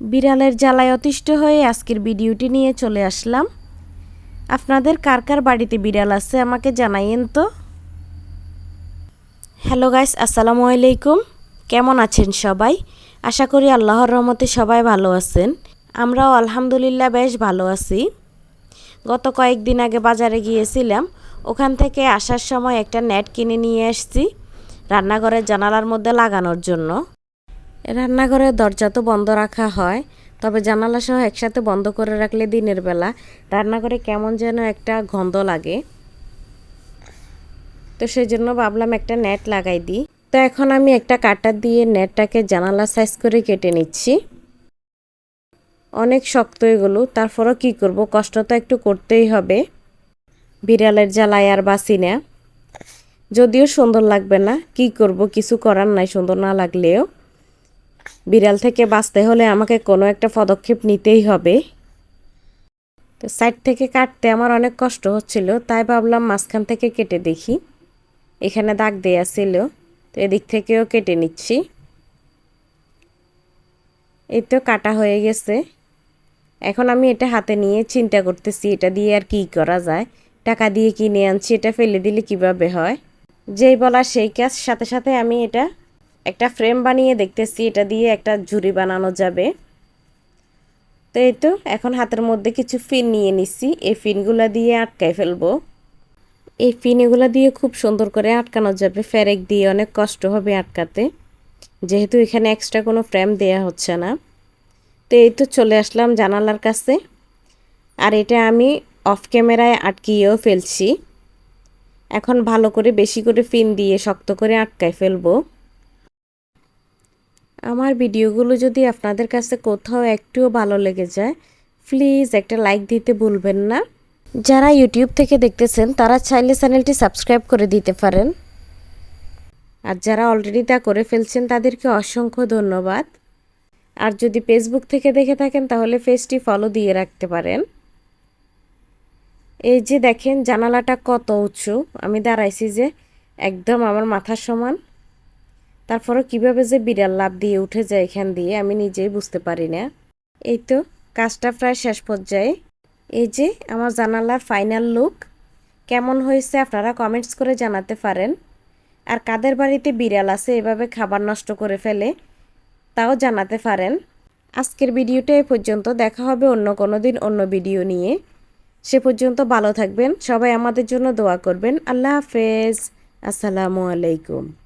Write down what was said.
বিড়ালের জ্বালায় অতিষ্ঠ হয়ে আজকের ভিডিওটি নিয়ে চলে আসলাম। আপনাদের কার কার বাড়িতে বিড়াল আছে আমাকে জানাইয়েন তো। হ্যালো গাইস, আসসালামু আলাইকুম। কেমন আছেন সবাই? আশা করি আল্লাহর রহমতে সবাই ভালো আছেন। আমরাও আলহামদুলিল্লাহ বেশ ভালো আছি। গত কয়েকদিন আগে বাজারে গিয়েছিলাম। ওখান থেকে আসার সময় একটা নেট কিনে নিয়ে এসেছি রান্নাঘরের জানালার মধ্যে লাগানোর জন্য। রান্নাঘরের দরজা তো বন্ধ রাখা হয়, তবে জানালা সহ একসাথে বন্ধ করে রাখলে দিনের বেলা। রান্নাঘরে কেমন যেন একটা গন্ধ লাগে। তো সেই জন্য ভাবলাম একটা নেট লাগাই দিই। তো এখন আমি একটা কাটার দিয়ে নেটটাকে জানালা সাইজ করে কেটে নিচ্ছি। অনেক শক্ত এগুলো, তারপরও কি করব? কষ্ট তো একটু করতেই হবে। বিড়ালের জ্বালায় আর বাসি না। যদিও সুন্দর লাগবে না, কি করব? কিছু করার নাই, সুন্দর না লাগলেও। বিড়াল থেকে বাঁচতে হলে আমাকে কোনো একটা পদক্ষেপ নিতেই হবে। তো সাইড থেকে কাটতে আমার অনেক কষ্ট হচ্ছিল, তাই ভাবলাম মাঝখান থেকে কেটে দেখি। এখানে দাগ দেয়া ছিল, তো এদিক থেকেও কেটে নিচ্ছি। এই তো কাটা হয়ে গেছে। এখন আমি এটা হাতে নিয়ে চিন্তা করতেছি, এটা দিয়ে আর কি করা যায়? টাকা দিয়ে কিনে আনছি, এটা ফেলে দিলে কীভাবে হয়? যেই বলা সেই কাজ, সাথে সাথে আমি এটা একটা ফ্রেম বানিয়ে দেখতেছি, এটা দিয়ে একটা ঝুড়ি বানানো যাবে। তো এই তো, এখন হাতের মধ্যে কিছু ফিন নিয়ে নিচ্ছি এই ফিনগুলো দিয়ে আটকাই ফেলব। এই ফিন এগুলো দিয়ে খুব সুন্দর করে আটকানো যাবে। ফেরেক দিয়ে অনেক কষ্ট হবে আটকাতে। যেহেতু এখানে এক্সট্রা কোনো ফ্রেম দেয়া হচ্ছে না। তো এই তো চলে আসলাম জানালার কাছে। আর এটা আমি অফ ক্যামেরায় আটকিয়েও ফেলছি। এখন ভালো করে বেশি করে ফিন দিয়ে শক্ত করে আটকায় ফেলব। আমার ভিডিওগুলো যদি আপনাদের কাছে কোথাও একটুও ভালো লেগে যায় প্লিজ একটা লাইক দিতে ভুলবেন না। যারা ইউটিউব থেকে দেখতেছেন, তারা চাইলে চ্যানেলটি সাবস্ক্রাইব করে দিতে পারেন। আর যারা অলরেডি তা করে ফেলছেন, তাদেরকে অসংখ্য ধন্যবাদ। আর যদি ফেসবুক থেকে দেখে থাকেন, তাহলে ফেসটি ফলো দিয়ে রাখতে পারেন। এই যে দেখেন, জানালাটা কত উঁচু। আমি দাঁড়াইছি যে একদম আমার মাথার সমান। তারপরে কীভাবে যে বিড়াল লাভ দিয়ে উঠে যায় এখান দিয়ে আমি নিজেই বুঝতে পারি না। এই তো, কাজটা প্রায় শেষ পর্যায়ে। এই যে, আমার জানালার ফাইনাল লুক কেমন হয়েছে আপনারা কমেন্টস করে জানাতে পারেন। আর কাদের বাড়িতে বিড়াল আছে এভাবে খাবার নষ্ট করে ফেলে, তাও জানাতে পারেন। আজকের ভিডিওটা এ পর্যন্ত, দেখা হবে অন্য কোনো দিন অন্য ভিডিও নিয়ে। সে পর্যন্ত ভালো থাকবেন, সবাই আমাদের জন্য দোয়া করবেন। আল্লাহ হাফেজ। আসসালামু আলাইকুম।